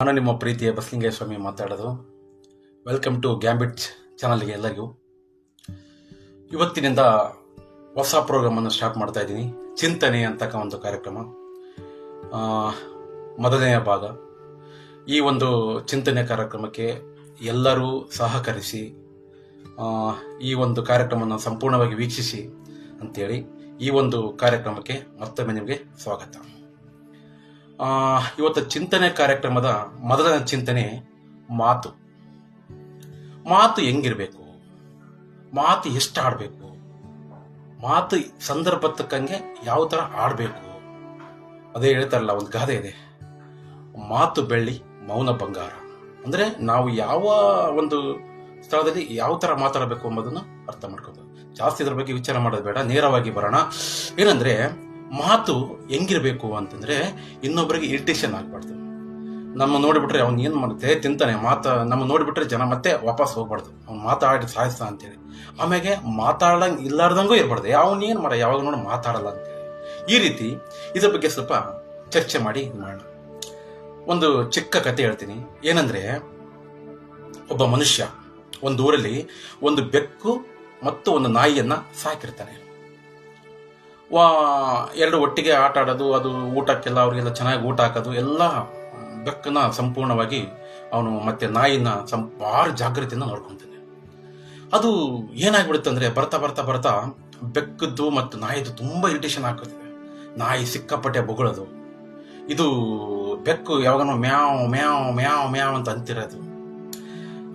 ನಾನು ನಿಮ್ಮ ಪ್ರೀತಿಯ ಬಸಲಿಂಗಯ್ಯ ಸ್ವಾಮಿ ಮಾತಾಡೋದು. ವೆಲ್ಕಮ್ ಟು ಗ್ಯಾಂಬಿಟ್ ಚಾನಲ್ಗೆ ಎಲ್ಲರಿಗೂ. ಇವತ್ತಿನಿಂದ ಹೊಸ ಪ್ರೋಗ್ರಾಮನ್ನು ಸ್ಟಾರ್ಟ್ ಮಾಡ್ತಾ ಇದ್ದೀನಿ. ಚಿಂತನೆ ಅಂತಕ್ಕ ಒಂದು ಕಾರ್ಯಕ್ರಮ. ಮೊದಲನೆಯ ಭಾಗ. ಈ ಒಂದು ಚಿಂತನೆ ಕಾರ್ಯಕ್ರಮಕ್ಕೆ ಎಲ್ಲರೂ ಸಹಕರಿಸಿ ಈ ಒಂದು ಕಾರ್ಯಕ್ರಮವನ್ನು ಸಂಪೂರ್ಣವಾಗಿ ವೀಕ್ಷಿಸಿ ಅಂತೇಳಿ ಈ ಒಂದು ಕಾರ್ಯಕ್ರಮಕ್ಕೆ ಮತ್ತೊಮ್ಮೆ ನಿಮಗೆ ಸ್ವಾಗತ. ಇವತ್ತು ಚಿಂತನೆ ಕಾರ್ಯಕ್ರಮದ ಮೊದಲ ಚಿಂತನೆ ಮಾತು. ಮಾತು ಹೆಂಗಿರ್ಬೇಕು? ಮಾತು ಎಷ್ಟು ಆಡಬೇಕು ಮಾತು ಸಂದರ್ಭ ತಕ್ಕಂಗೆ ಯಾವ ಥರ ಆಡಬೇಕು ಅದೇ ಹೇಳ್ತಾರಲ್ಲ, ಒಂದು ಗಾದೆ ಇದೆ. ಮಾತು ಬೆಳ್ಳಿ, ಮೌನ ಬಂಗಾರ. ಅಂದ್ರೆ ನಾವು ಯಾವ ಒಂದು ಸ್ಥಳದಲ್ಲಿ ಯಾವ ಥರ ಮಾತಾಡಬೇಕು ಎಂಬುದನ್ನು ಅರ್ಥ ಮಾಡ್ಕೋಬೇಕು ಜಾಸ್ತಿ ಇದ್ರ ಬಗ್ಗೆ ವಿಚಾರ ಮಾಡೋದು ಬೇಡ, ನೇರವಾಗಿ ಬರೋಣ. ಏನಂದ್ರೆ ಮಾತು ಹೆಂಗಿರ್ಬೇಕು ಅಂತಂದ್ರೆ ಇನ್ನೊಬ್ಬರಿಗೆ ಇರಿಟೇಷನ್ ಆಗ್ಬಾರ್ದು. ನಮ್ಮ ನೋಡಿಬಿಟ್ರೆ ಅವ್ನು ಏನು ಮಾಡುತ್ತೆ? ತಿಂತಾನೆ. ಮಾತ, ನಮ್ಮ ನೋಡಿಬಿಟ್ರೆ ಜನ ಮತ್ತೆ ವಾಪಸ್ ಹೋಗ್ಬಾರ್ದು. ಅವ್ನು ಮಾತಾಡಿ ಸಾಯಿಸ್ತಾ ಅಂತೇಳಿ. ಆಮೇಲೆ ಮಾತಾಡಂಗ್ ಇಲ್ಲಾರ್ದಂಗೂ ಇರ್ಬಾರ್ದು. ಅವ್ನು ಏನು ಮಾಡ? ಯಾವಾಗ ನೋಡಿ ಮಾತಾಡಲ್ಲ ಅಂತೇಳಿ. ಈ ರೀತಿ ಇದ್ರ ಬಗ್ಗೆ ಸ್ವಲ್ಪ ಚರ್ಚೆ ಮಾಡಿ ಮಾಡೋಣ. ಒಂದು ಚಿಕ್ಕ ಕತೆ ಹೇಳ್ತೀನಿ. ಏನಂದ್ರೆ, ಒಬ್ಬ ಮನುಷ್ಯ ಒಂದು ಊರಲ್ಲಿ ಒಂದು ಬೆಕ್ಕು ಮತ್ತು ಒಂದು ನಾಯಿಯನ್ನ ಸಾಕಿರ್ತಾನೆ. ವಾ, ಎರಡು ಒಟ್ಟಿಗೆ ಆಟ ಆಡೋದು, ಅದು ಊಟಕ್ಕೆಲ್ಲ ಅವರಿಗೆಲ್ಲ ಚೆನ್ನಾಗಿ ಊಟ ಹಾಕೋದು, ಎಲ್ಲ ಬೆಕ್ಕನ್ನ ಸಂಪೂರ್ಣವಾಗಿ ಅವನು ಮತ್ತೆ ನಾಯಿನ ಸಂ, ಭಾರಿ ಜಾಗ್ರತೆಯಿಂದ ನೋಡ್ಕೊಂತಾನೆ. ಅದು ಏನಾಗ್ಬಿಡುತ್ತೆ ಅಂದರೆ ಬರ್ತಾ ಬರ್ತಾ ಬರ್ತಾ ಬೆಕ್ಕದ್ದು ಮತ್ತು ನಾಯಿದು ತುಂಬ ಇರಿಟೇಷನ್ ಆಗ್ತದೆ. ನಾಯಿ ಸಿಕ್ಕಾಪಟ್ಟೆ ಬೊಗಳೋದು. ಇದು ಬೆಕ್ಕು ಯಾವಾಗನೋ ಮ್ಯಾವ್ ಮ್ಯಾವ್ ಮ್ಯಾವ್ ಮ್ಯಾವ್ ಅಂತ ಅಂತಿರೋದು.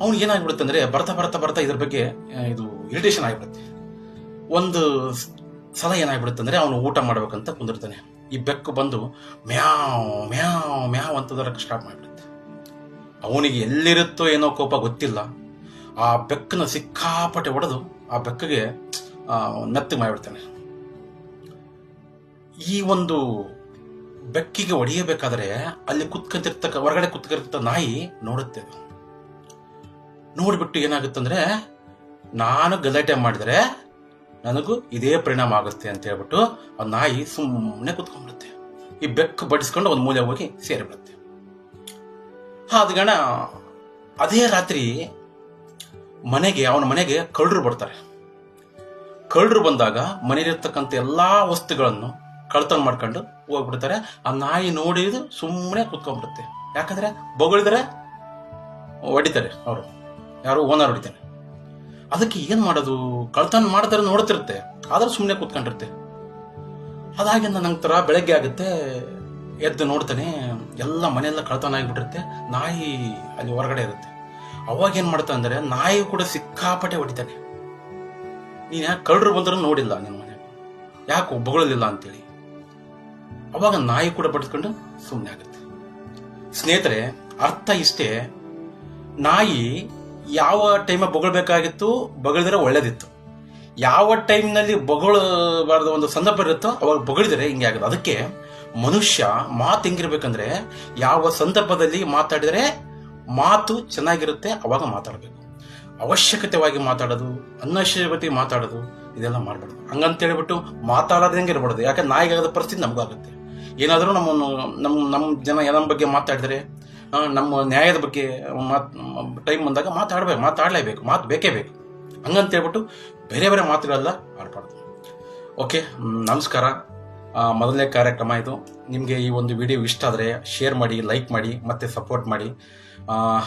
ಅವ್ನು ಏನಾಗ್ಬಿಡುತ್ತೆ ಅಂದರೆ ಬರ್ತಾ ಬರ್ತಾ ಬರ್ತಾ ಇದ್ರ ಬಗ್ಗೆ ಇದು ಇರಿಟೇಷನ್ ಆಗಿಬಿಡುತ್ತೆ. ಒಂದು ಸಲ ಏನಾಗ್ಬಿಡುತ್ತೆ ಅಂದ್ರೆ ಅವನು ಊಟ ಮಾಡ್ಬೇಕಂತ ಕುಂದಿರ್ತಾನೆ. ಈ ಬೆಕ್ಕು ಬಂದು ಮ್ಯಾವ್ ಮ್ಯಾವ್ ಮ್ಯಾವ್ ಅಂತದಕ್ಕೆ ಸ್ಟಾರ್ಟ್ ಮಾಡಿಬಿಡುತ್ತೆ. ಅವನಿಗೆ ಎಲ್ಲಿರುತ್ತೋ ಏನೋ ಕೋಪ ಗೊತ್ತಿಲ್ಲ. ಆ ಬೆಕ್ಕನ ಸಿಕ್ಕಾಪಟ್ಟೆ ಒಡೆದು ಆ ಬೆಕ್ಕಗೆ ಮೆತ್ತಗೆ ಮಾಡಿಬಿಡ್ತಾನೆ. ಈ ಒಂದು ಬೆಕ್ಕಿಗೆ ಹೊಡೆಯಬೇಕಾದ್ರೆ ಅಲ್ಲಿ ಕುತ್ಕೊಂತಿರ್ತಕ್ಕ, ಹೊರಗಡೆ ಕುತ್ಕೊಂಡಿರ್ತ ನಾಯಿ ನೋಡುತ್ತೆ ನೋಡ್ಬಿಟ್ಟು ಏನಾಗುತ್ತಂದ್ರೆ, ನಾನು ಗಲಾಟೆ ಮಾಡಿದ್ರೆ ನನಗೂ ಇದೇ ಪರಿಣಾಮ ಆಗುತ್ತೆ ಅಂತ ಹೇಳ್ಬಿಟ್ಟು ಆ ನಾಯಿ ಸುಮ್ಮನೆ ಕುತ್ಕೊಂಡ್ಬಿಡುತ್ತೆ. ಈ ಬೆಕ್ಕು ಬಡಿಸ್ಕೊಂಡು ಒಂದು ಮೂಲೆ ಹೋಗಿ ಸೇರಿಬಿಡುತ್ತೆ. ಗಣ ಅದೇ ರಾತ್ರಿ ಮನೆಗೆ, ಅವನ ಮನೆಗೆ ಕಳ್ಳರು ಬರ್ತಾರೆ. ಕಳ್ಳರು ಬಂದಾಗ ಮನೆಯಲ್ಲಿರ್ತಕ್ಕಂಥ ಎಲ್ಲ ವಸ್ತುಗಳನ್ನು ಕಳ್ತನ ಮಾಡ್ಕೊಂಡು ಹೋಗ್ಬಿಡ್ತಾರೆ. ಆ ನಾಯಿ ನೋಡಿದು ಸುಮ್ಮನೆ ಕುತ್ಕೊಂಡ್ಬಿಡುತ್ತೆ. ಯಾಕಂದ್ರೆ ಬೊಗಳಿದ್ರೆ, ಹೊಡಿತಾರೆ ಅವರು. ಯಾರು ಓನರ್ ಹೊಡಿತಾನೆ. ಅದಕ್ಕೆ ಏನು ಮಾಡೋದು? ಕಳ್ತನ ಮಾಡ್ತಾರೆ ನೋಡ್ತಿರುತ್ತೆ. ಆದ್ರೆ ಸುಮ್ಮನೆ ಕೂತ್ಕೊಂಡಿರುತ್ತೆ. ಅದಾಗಿಂದ ನಂತರ ಬೆಳಗ್ಗೆ ಆಗುತ್ತೆ, ಎದ್ದು ನೋಡ್ತಾನೆ, ಎಲ್ಲ ಮನೆಯೆಲ್ಲ ಕಳ್ತನ ಆಗಿಬಿಟ್ಟಿರುತ್ತೆ. ನಾಯಿ ಅಲ್ಲಿ ಹೊರಗಡೆ ಇರುತ್ತೆ. ಅವಾಗ ಏನು ಮಾಡ್ತಾ ಅಂದ್ರೆ, ನಾಯಿ ಕೂಡ ಸಿಕ್ಕಾಪಟ್ಟೆ ಹೊಡಿತಾನೆ. ನೀನು ಯಾಕೆ ಕಳ್ಳರು ಬಂದರೂ ನೋಡಿಲ್ಲ ನಿನ್ನ ಮನೆ. ಯಾಕೆ ಒಬ್ಬಗಳಿಲ್ಲ ಅಂತೇಳಿ. ಅವಾಗ ನಾಯಿ ಕೂಡ ಬಡಿಸ್ಕೊಂಡು ಸುಮ್ಮನೆ ಆಗುತ್ತೆ. ಸ್ನೇಹಿತರೆ, ಅರ್ಥ ಇಷ್ಟೇ. ನಾಯಿ ಯಾವ ಟೈಮ ಬೊಗಳ್ಬೇಕಾಗಿತ್ತು, ಬಗಳಿದ್ರೆ ಒಳ್ಳೇದಿತ್ತು. ಯಾವ ಟೈಮ್ನಲ್ಲಿ ಬೊಗಳಬಾರ್ದು ಒಂದು ಸಂದರ್ಭ ಇರುತ್ತೋ, ಅವಾಗ ಬೊಗಳಿದ್ರೆ ಹಿಂಗೆ ಆಗುತ್ತೆ ಅದಕ್ಕೆ ಮನುಷ್ಯ ಮಾತು ಹೆಂಗಿರ್ಬೇಕಂದ್ರೆ, ಯಾವ ಸಂದರ್ಭದಲ್ಲಿ ಮಾತಾಡಿದರೆ ಮಾತು ಚೆನ್ನಾಗಿರುತ್ತೆ, ಅವಾಗ ಮಾತಾಡಬೇಕು. ಅವಶ್ಯಕತೆವಾಗಿ ಮಾತಾಡೋದು ಅನವಶ್ಯಕತೆ ಮಾತಾಡೋದು, ಇದೆಲ್ಲ ಮಾಡಬಾರ್ದು. ಹಂಗಂತ ಹೇಳ್ಬಿಟ್ಟು ಮಾತಾಡೋದಂಗೆ ಇರಬಾರ್ದು? ಯಾಕಂದ್ರೆ ನಾಯಿಗಾಗದ ಪರಿಸ್ಥಿತಿ ನಮಗಾಗುತ್ತೆ ಏನಾದರೂ ನಮ್ಮನ್ನು ನಮ್ಮ ನಮ್ಮ ಜನ ನಮ್ಮ ಬಗ್ಗೆ ಮಾತಾಡಿದರೆ ನಮ್ಮ ನ್ಯಾಯದ ಬಗ್ಗೆ ಮಾತ್ ಟೈಮ್ ಬಂದಾಗ ಮಾತಾಡ್ಬೇಕು ಮಾತಾಡಲೇಬೇಕು, ಮಾತು ಬೇಕೇ ಬೇಕು. ಹಂಗಂತ ಹೇಳ್ಬಿಟ್ಟು ಬೇರೆ ಬೇರೆ ಮಾತುಗಳೆಲ್ಲ ಆಡಬಾರ್ದು. ಓಕೆ ನಮಸ್ಕಾರ. ಮೊದಲನೇ ಕಾರ್ಯಕ್ರಮ ಇದು. ನಿಮಗೆ ಈ ಒಂದು ವಿಡಿಯೋ ಇಷ್ಟ ಆದರೆ ಶೇರ್ ಮಾಡಿ ಲೈಕ್ ಮಾಡಿ, ಮತ್ತೆ ಸಪೋರ್ಟ್ ಮಾಡಿ.